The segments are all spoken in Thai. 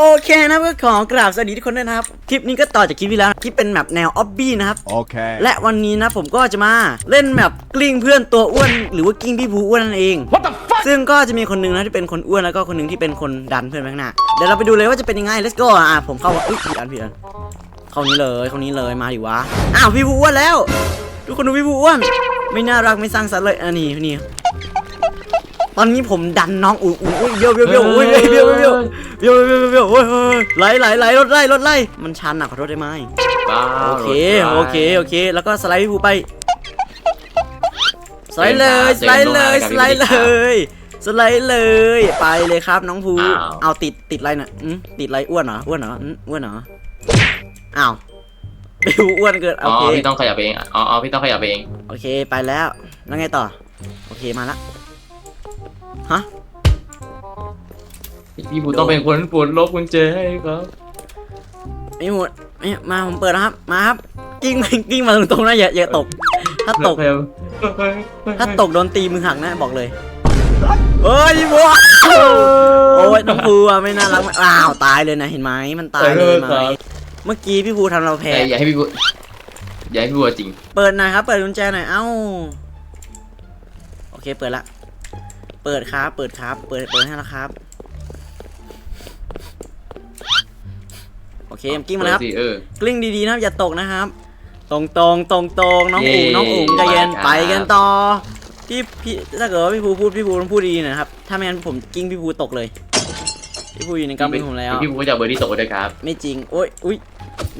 โอเคนะครับก็ขอกราบสวัสดีทุกคนด้วยนะครับ คลิปนี้ก็ต่อจากคลิปที่แล้วนะที่เป็นแมปแนวออบบี้นะครับ Okay. และวันนี้นะผมก็จะมาเล่นแมปกลิ้งเพื่อนตัวอ้วน หรือว่ากิ้งพี่ภูอ้วนนั่นเอง What the fuck? ซึ่งก็จะมีคนหนึ่งนะที่เป็นคนอ้วนแล้วก็คนหนึ่งที่เป็นคนดันเพื่อนไปข้างหน้าเดี๋ยวเราไปดูเลยว่าจะเป็นยังไง let's go อะผมเข้าอุ้ยผิดอันผิดอันเข้านี้เลยเข้านี้เลยมาดิวะอ้าวพี่ภูอ้วนแล้ว ทุกคนดูพี่ภูอ้วนไม่น่ารักไม่สร้างสรรค์เลยอันนี้นี่ตอนนี้ผมดันน้องอุ้ยอุ้ยอุ้ยเบี้ยวเบี้ยวเบี้ยวอุ้ยเบี้ยวเบี้ยวเบี้ยว เบี้ยวเบี้ยวเบี้ยวโอ้ยไหลไหลไหลรถไล่รถไล่มันชันอะขอโทษได้ไหมโอเคโอเคโอเค แล้วก็สไลด์พี่ภูไปสไลด์เลยสไลด์เลยสไลด์เลยสไลด์เลยไปเลยครับน้องภูเอาติดติดอะไรน่ะอืมติดอะไรอ้วนเหรออ้วนเหรออืมอ้วนเหรออ้าวพี่อ้วนเกินอ๋โอเคพี่ต้องขยับเองอ๋ออ๋อพี่ต้องขยับเองโอเคไปแล้วแล้วไงต่อ โอเคมาละฮะ พี่บูต้องเป็นคนปวดลบกุญแจให้ครับไม่หมดไม่มาผมเปิดแล้วครับ มาครับกิ้งกิ้งมาตรงๆนะอย่าอย่าตก ถ้าตก ถ้าตกโดนตีมือหักนะบอกเลยเฮ้ยบัวโอ้ยน้องภูอะไม่น่ารักไม่อ้าวตายเลยนะเห็นไหมมันตายเลยไหมเมื่อกี้พี่ภูทำเราแพ้แต่อย่าให้พี่บูอย่าให้พี่บูจริง เปิดหน่อยครับ เปิดกุญแจหน่อยเอ้าโอเคเปิดละ เปิดครับ เปิดครับ เปิดเปิดให้แล้วครับ เคกิ้งมาแล้วครับเปิดสิเออกลิ้งดีๆนะครับอย่าตกนะครับ ตรงตรงตรงตรงๆน้องเย้อุ๋งน้องอุ๋งใจเย็นไปครับไปกันต่อพี่พี่ถ้าเกิดว่าพี่ภูพูดพี่ภูต้องพูดดีๆหนะครับ ถ้าไม่งั้นผมกิ้งพี่ภูตกเลย พี่ภูอยู่ในกำมือผมแล้วพี่บูก็จะเอาเบอร์ดี้ตกไปด้วยครับ ไม่จริงโอ้ยอุ้ย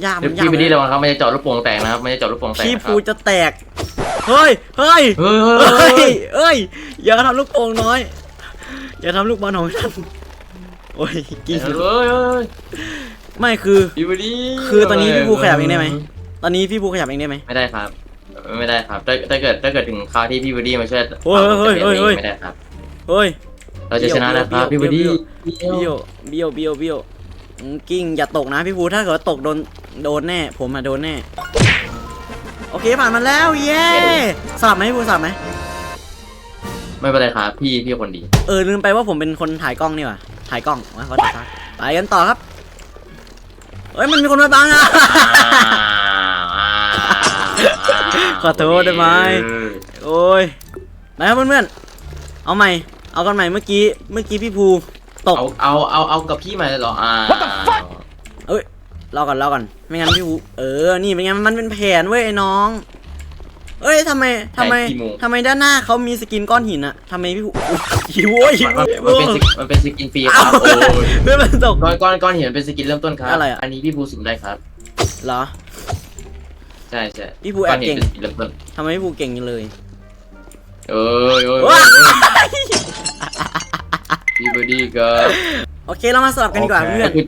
ยากมันยากพี่ไม่ได้เลยระวังครับไม่จะเจาะลูกโป่งแตกนะครับไม่จะเจาะลูกโป่งแตกพี่นะคภูรับจะแตกเฮ้ยเฮ้ยเฮ้ยเฮ้เฮ้ยยเอ้ยอย่าทำลูกโป่งน้อย อย่าทำลูกบอลของฉันโอ้ยกิ้งเฮ้ยเฮ้ย ไม่คือพี่บูดี้คือตอนนี้พี่ภูขยับเองได้ไหมตอนนี้พี่ภูขยับเองได้ไหมไม่ได้ครับ ไม่ได้ครับถ้าถ้าเกิดถ้าเกิดถึงคราวที่พี่บูดี้มาช่วยเฮ้ยเฮ้ยเฮ้ยเฮ้ยไม่ได้ครับเฮ้ยเราจะชนะนะครับพี่บูดี้เบี้ยวเบี้ยวเบี้ยวเบี้ยวอืมกิ้งอย่าตกนะพี่ภูถ้าเกิดว่าตกโดนโดนแน่ ผมมาโดนแน่โอเคผ่านมาแล้วเย้สลับไหมพี่ภูสลับไหมไม่เป็นไรครับพี่พี่คนดี เออลืมไปว่าผมเป็นคนถ่ายกล้องนี่หว่าถ่ายกล้องว่าเขาถ่ายกล้องไปกันต่อครับ เอ้ยมันมีคนมาบังอะ ขอโทษได้ไหม โอ้ยไปครับเพื่อนๆ เอาใหม่ เอากันใหม่เมื่อกี้ เมื่อกี้พี่ภูตก เอาเอาเอาเอากับพี่มาเลยเหรออ่ารอก่อนรอก่อน ไม่งั้นพี่ภูเออ นี่เป็นไงมันเป็นแผนเว้ยไอ้น้อง เอ้ยทำไมทำไมทำไมด้านหน้าเขามีสกินก้อนหินอะทำไมพี่ภูอุ๊ยหิวโว้ยหิวมันโว้มันย เป็นสกินมันเป็นสกินฟรีครับโอ้ยเพื่อนมันตก ก้อนก้อนก้อนหินมันเป็นสกินเริ่มต้นครับอะไรอะอันนี้พี่ภูสุ่มได้ครับเหรอ ใช่ใช่พี่ภูแอบก้อนหินเก่งเป็นสกินเริ่มต้นทำไมพี่ภูเก่งจังเลย เอ้ยเอ้ยว้าพี่บูดี้ก็โอเคเรามาสลับกันดีกว่าโอเคเพื่อนคือ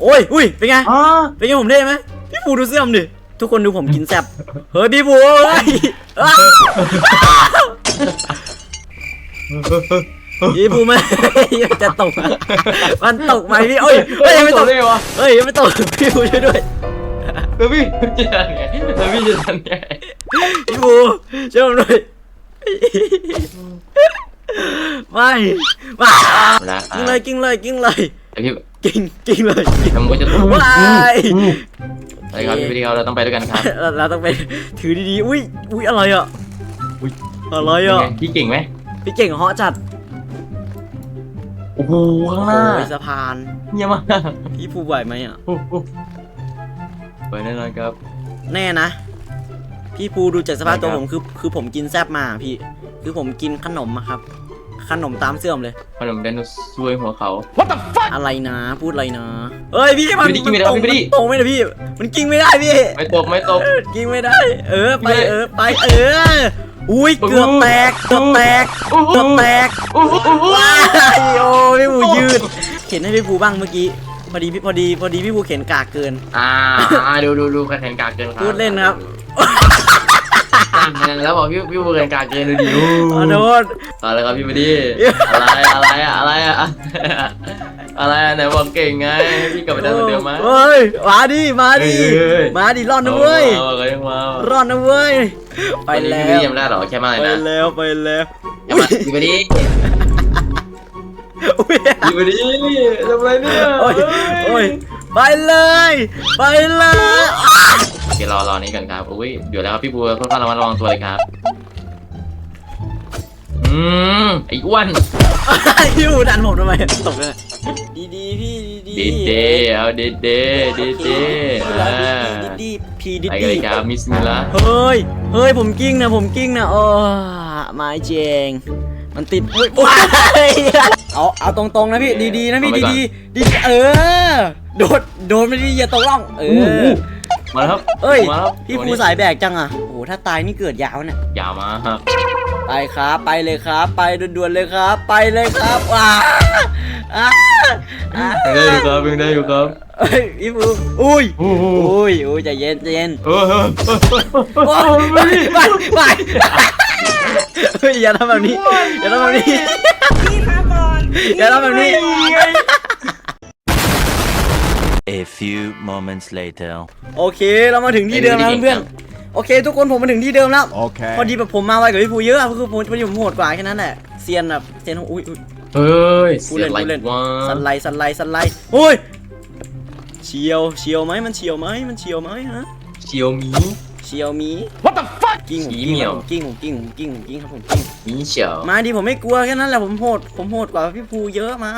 โอ้ยอุ้ยเป็นไงอ๋อเป็นไงผมเท่ไหมพี่ภูดูเสื้อผมดิ ทุกคนดูผมกินแซ่บเฮ้ยพี่ภูเฮ้ยอ้าวพี่ภูมันจะตกอะมันตกไหมพี่เอ้ยเฮ้ยยังไม่ตกเลยวะเฮ้ยยังไม่ตกพี่ภูช่วยด้วยเออพี่จะทำไงเออพี่จะทำไงพี่ภูช่วยผมด้วยไม่ไม่นะกิ้งเลยกิ้งเลยกิ้งเลย แต่พี่กิ้งกิ้งเลยกิ้งทำก็จะว้ายอะไรครับพี่บูดี้ครับเราต้องไปด้วยกันครับเราเราต้องไปถือดีๆ อุ้ยอุ้ยอะไรอะอุ๊ยอะไรอะพี่เก่งไหมพี่เก่งเหาะจัดโอ้โหข้างหน้าโอ้ยสะพานเยี่ยมมากพี่ภูไหวไหมอะโอ้โหไปแน่นอนครับ แน่นะ พี่ภูดูจากสภาพตัวผมคือคือผมกินแซบมาพี่ คือผมกินขนมอะครับ ขนมตามเสื่อมเลย ขนมไดโนเสาร์หัวเขา What the fuck? อะไรนะ พูดอะไรนะเอ้ยพี่มันพี่ไม่ได้มันตรงพี่ไม่ได้ มันตรงไม่ได้พี่ มันกิ้งไม่ได้พี่ไม่ตกไม่ตกกิ้งไม่ได้ เออไปไม่ได้เออไปเออ อุ้ยเกือบแตกเกือบแตกโอ้โห เกือบแตกโอ้โหโอ้โห ว้ายโอ้พี่ภูยืด เข็นให้พี่ภูบ้างเมื่อกี้พอดีพี่พอดีพอดีพี่ภูเข็นกากเกิน อ่าอ่าดูดูดูแข่งกากเกินครับพูดเล่นนะครับ แล้วบอกพี่พี่บูแข่งกากเกินดูดิขอโทษต่อเลยครับพี่บดีอะไรอะไรอะอะไรอะอะไรอะไหนบอกเก่งไงให้พี่กลับไปได้เหมือนเดิมไหมเฮ้ยมาดิมาดิเฮ้ยเฮ้ยมาดิรอดนะเว้ยเอาเอายังมารอดนะเว้ยไปแล้พี่บดีวยังไม่ได้หรอแค่มาเลยไปนะแล้วไปแล้วยังมาพี่บดีอุ้ยพี่ไปดิทำอะไรเนี่ยโอ้ยโอ้ยไปเลย ไปเลย โอเครอรอนี้กันครับอุ้ยเดี๋ยวแล้วครับพี่บัวค่อนข้างระมัดระวังตัวเลยครับ อืมไอ้อ้วนพี่บูดันผมทำไมตกเลยดีดีๆพี่ดีดีเดเอาดีเดดีเดอ่าดีดีพีดีไปกันดีเลยครับมิสมิลล่าเฮ้ยเฮ้ยผมกิ้งนะผมกิ้งนะโอ้ไม้เจงมันติดอุ้ยว้ายเอาเอาตรงๆนะพี่ดีๆนะพี่ดีๆดีๆเออโดดโดดไม่ดีอย่าตกล่องเออ มาแล้วครับเอ้ย มาแล้วพี่ภูสายแบกจังอะ โอ้โห ถ้าตายนี่เกิดยาวเนี่ยอย่ามาครับ ไปครับ ไปเลยครับ ไปด่วนๆเลยครับ ไปเลยครับว้าอ่าอ่ายังได้อยู่ครับยังได้อยู่ครับเฮ้ยพี่ภูอุ้ยโอ้โหอุ้ยอุ้ยใจเย็นใจเย็น เออเออโอ้ยไปไปไปเฮ้ยอย่าทำแบบนี้อย่าทำแบบนี้พี่มาก่อนอย่าทำแบบนี้ A few moments later. โอเคเรามาถึงที่เดิมแล้วเพื่อนๆโอเค ทุกคนผมมาถึงที่เดิมแล้ว Okay. พอดีแบบผมมาไวกว่าพี่ภูเยอะอะคือผมพอดีผมโหดกว่าแค่นั้นแหละเซียนแบบเซียนอุ้ยอุ้ยเฮ้ยกูเสียเล่นไรกูเล่นวะสไลด์สไลด์สไลด์โอ้ยเฉียวเฉียวไหมมันเฉียวไหมมันเฉียวไหมฮะเชียวหมีเฉียวหมี What the fuck กิ้งผมฉีกิ้งเหมียวผมกิ้งผมกิ้งผมกิ้งผมกิ้งครับผมกิ้งหมีเฉียวมาดิผมไม่กลัวแค่นั้นแหละผมโหดผมโหดกว่าพี่ภูเยอะมา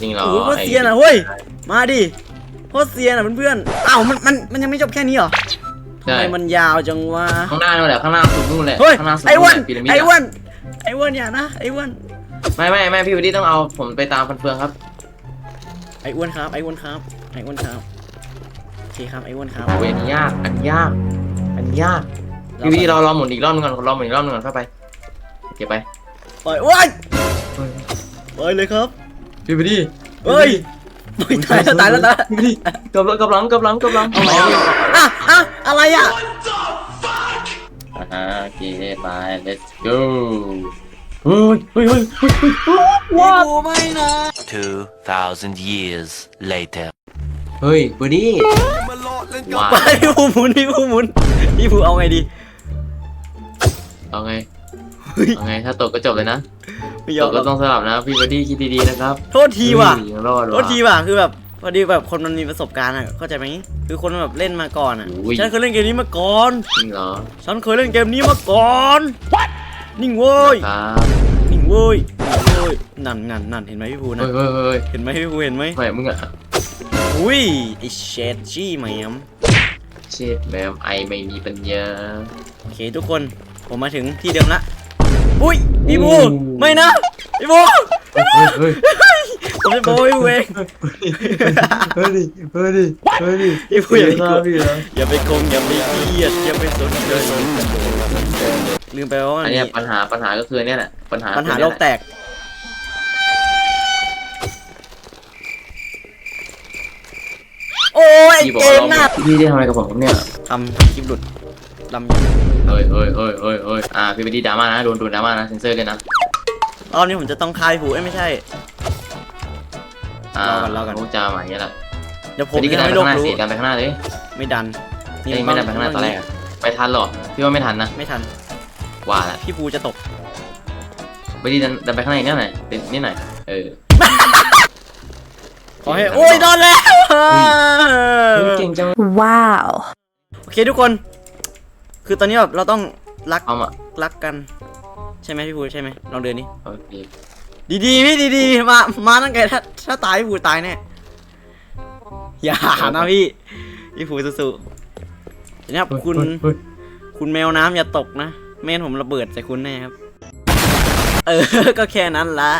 จริงเหรอโอ้โหโคตรเซียนอะเฮ้ย มาดิโคตรเซียนอะเพื่อนๆอ้าวมันมันมันยังไม่จบแค่นี้เหรอทำใช่ไมมันยาวจังวะ ข้างหน้านู่นแหละข้างหน้าสุดนู่นแหละเฮ้ยข้างหน้าสุดไอ้อ้วันพีระมิดไอ้อะอ้วันไอ้อ้วันอย่านะไอ้อ้วันไม่ไม่ไม่พี่วันนี้ต้องเอาผมไปตามฟันเฟืองครับ ไอ้อ้วนครับ ไอ้อ้วนครับ ไอ้อ้วนครับโอเคครับไอ้อ้วนครับเวรยาก อันยาก อันยาก พี่วันนี้เรารอหมุนอีกรอบนึงก่อนรอหมุนอีกรอบนึงก่อนเข้าไป เก็บไปปล่อยโอ้ยปล่อยเลยครับ พี่วันนี้เฮ้ยปล่อยตายแล้วตายแล้วตายแล้วพี่วันนี้กำลังกำลังกำลังกำลังเอาใหม่เอาใหม่อะอะอะไรอะอ่าโอเคไป let's go เฮ้ยเฮ้ยเฮ้ยเฮ้ยเฮ้ยพี่ภูไม่นะ 2,000 years later. เฮ้ยวันนี้ว้าไปพี่ภูหมุนพี่ภูหมุนพี่ภูเอาไงดี เอาไงเฮ้ยเอาไง ถ้าตกก็จบเลยนะ ไม่ยตอมกก็ต้องสลับนะพี่วันนี้คิดดีๆนะครับโทษทีว่ะเฮ้ยยังรอดโทษทีว่ะคือแบบพอดีแบบคนมันมีประสบการณ์อะเข้าใจไหมคือคนมันแบบเล่นมาก่อนอะฉันเคยเล่นเกมนี้มาก่อน จริงเหรอฉันเคยเล่นเกมนี้มาก่อน นิ่งเว้ยครับนิ่งเว้ยนิ่งเว้ยนั่นนั่นนั่นเห็นไหมพี่ภูนะ เฮ้ยเฮ้ยเฮ้ยเห็นไหมพี่ภูเห็นไหมไม่มึงอะอุ้ยไอเชดจี้แหมมเช็ดแมมไอไม่มีปัญญาโอเคทุกคนผมมาถึงที่เดิมละ อุ้ยพี่ภูอู้ไม่นะพี่ภูเฮ้ยเฮ้ยผมจะบอกพี่ภูเองเฮ้ยดิเฮ้ยดิเฮ้ยดิพี่ภูอย่าไปกลัวพี่นะอย่าไปโกงอย่าไปเครียดอย่าไปสนใจลืมไปว่ามันอันมีเนี้ยปัญหาปัญหาก็คือเนี่ยแหละปัญหาปัญหาคือโลเนี่ยกแตกโอ้ยพี่บอกเกว่ามหน้าพี่ได้ทำอะไรกับผมเนี่ยทำคลิปหลุด ลำเฮ้ยเฮ้ยเฮ้ยเฮ้ยเฮ้ยอ่าพี่ไปดีดราม่านะโดนโดนดราม่านะเซนเซอร์เลยนะรอบนี้ผมจะต้องคายหูเอ้ยไม่ใช่ อ่ารอก่อนรอก่อนพูดจาใหม่เนี่ยแหละเดี๋ยวผไปมดีก็จะดันไม่ไปโลข้ากงหน้ารู้สิดันไปข้างหน้าเลยไม่ดันเอ้ยไม่ดันไปข้างหน้าตอนแรกอะไปทันเหรอพี่ว่าไม่ทันนะไม่ทันว่าละพี่ภูจะตกไปดีดันดันไปข้างในนิดหน่อยนิดหน่อยเออขอให้โอ้ยโดนแล้วเฮ้ยเก่งจัง Wow โอเคทุกคน คือตอนนี้แบบเราต้องรักเอามารักกัน ใช่ไหมพี่ภูใช่ไหมลองเดินนี่โอเคดีๆพี่ดีๆมามาตั้งไงถ้าถ้าตายพี่ภูตายแน่อย่านะพี่พี่ภูสู้ๆนะครับคุณ เฮ้ยคุณแมวน้ำอย่าตกนะไม่งั้นผมระเบิดใส่คุณแน่ครับ เออ ก็แค่นั้นละ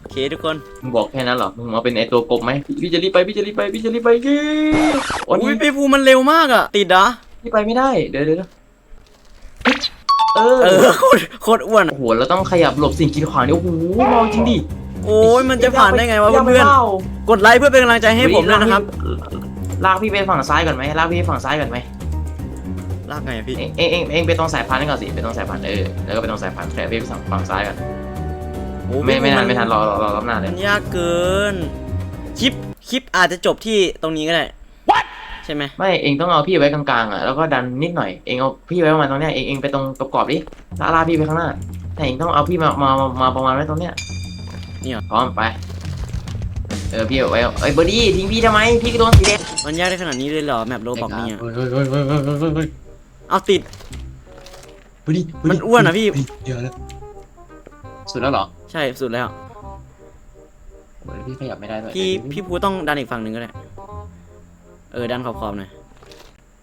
โอเคทุกคน มึงบอกแค่นั้นเหรอ มึงมาเป็นไอตัวกบไหมพี่จะรีบไป พี่จะรีบไป พี่จะรีบไปยี่วันอุ้ยนี้พี่ภูมันเร็วมากอะติดเหรอ พี่ไปไม่ได้ เดี๋ยวเดี๋ยวเดี๋ยวเอเอออโคตรโคตรอ้วนโอ้อะโหเราต้องขยับหลบสิ่งกีดขวางนี่โอ้โหมองจริงดิโอ้ยมันจะผ่านได้ไงวะยากปเพื่อนปล่าๆกดไลค์เพื่อเป็นกำลังใจให้ผมด้วยนะครับลากพี่ไปฝั่งซ้ายก่อนไหมลากพี่ไปฝั่งซ้ายก่อนไหมลากไงอะพี่เองเองเองเองไปตรงสายพานนี่ก่อนสิไปตรงสายพานเออแล้วก็ไปตรงสายพานแต่พี่ไปฝั่งซ้ายก่อนโอ้ไม่ไม่พี่ภูทันไม่ทันรอรอรอรอบหน้าเลย มันยากเกินคลิปคลิปอาจจะจบที่ตรงนี้ก็ได้ใช่ไหมไม่เองต้องเอาพี่ไว้กลางๆอะแล้วก็ดันนิดหน่อยเองเอาพี่ไว้ประมาณตรงเนี้ยเองเองไปตรงกรอบๆดิลากลากพี่ไปข้างหน้าแต่เองต้องเอาพี่มามามามาประมาณไว้ตรงเนี้ยนี่เหรอ พร้อมไปเออพี่เอาไว้เอ้ยเบอร์ดี้ทิ้งพี่ทำไมพี่ก็โดนสีแดงมันยากได้ขนาดนี้เลยเหรอแมปโรบอกเนี่ยเฮ้ยเฮ้ยเฮ้ยเฮ้ยเฮ้ยเฮ้ยเฮ้ยเอาติด เบอร์ดี้เบร์มันดี้อ้วนอะพี่เดี๋ยวนะสุดแล้วเหรอใช่สุดแล้ว โอ้ยพี่ขยับไม่ได้ด้วยพี่พี่ภูต้องดันอีกฝั่งหนึ่งก็ได้ เออดันขอบๆหน่อย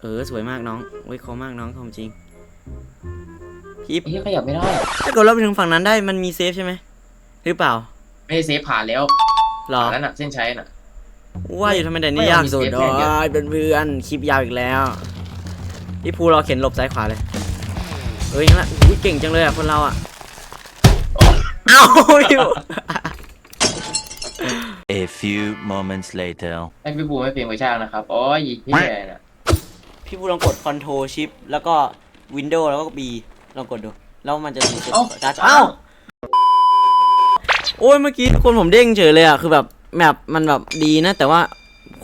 เออสวยมากน้องเว้ยคอมากน้องคอมจริงพี่พี่ขยับไม่ได้ ถ้าเกิดเราไปถึงฝั่งนั้นได้มันมีเซฟใช่ไหมหรือเปล่า ไม่ได้เซฟผ่านแล้วหรอผ่านแล้วน่ะเส้นชัยน่ะ ว่าอยู่ทำไมแต่ไม่นี่เอายากมีสุดเซฟเลแค่เดียวยเป็นเพื่อนคลิปยาวอีกแล้วพี่ภูเราเข็นหลบซ้ายขวาเลยเอ้ยนั่นแหละอุ้ยเก่งจังเลยอะคนเราอะเอ้าพี่ภู A few moments later. ให้พี่บูไม่เพียงกระช่างนะครับอ๋อยิงพี่แน่น่ะพี่ภูลองกด Ctrl Shift แล้วก็ Windows แล้วก็ B ลองกดดู แล้วมันจะรีเซ็ตการ์ดจอเอ้าโอ้ยเมื่อกี้คนผมเด้งเฉยเลยอะ คือแบบแมปมันแบบดีนะ แต่ว่า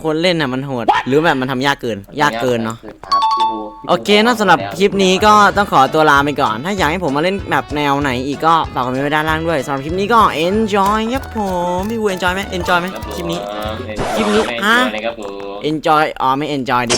คนเล่นน่ะมันโหด หรือแบบมันทำยากเกิน ยากเกินเนาะ ครับพี่บูพี่บูโอเคนะสำหรับคลิปนี้ก็ต้องขอตัวลาไปก่อน ถ้าอยากให้ผมมาเล่นแบบแนวไหนอีกก็ฝากคอมเมนต์ไว้ด้านล่างด้วยสำหรับคลิปนี้ก็ enjoy ครับผมพี่วู enjoy ไหม enjoy ไหมครับผมคลิปนี้เออคลิปนี้ไม่ฮะเจอเลยครับผม enjoy อ๋อไม่ enjoy ดีกว่า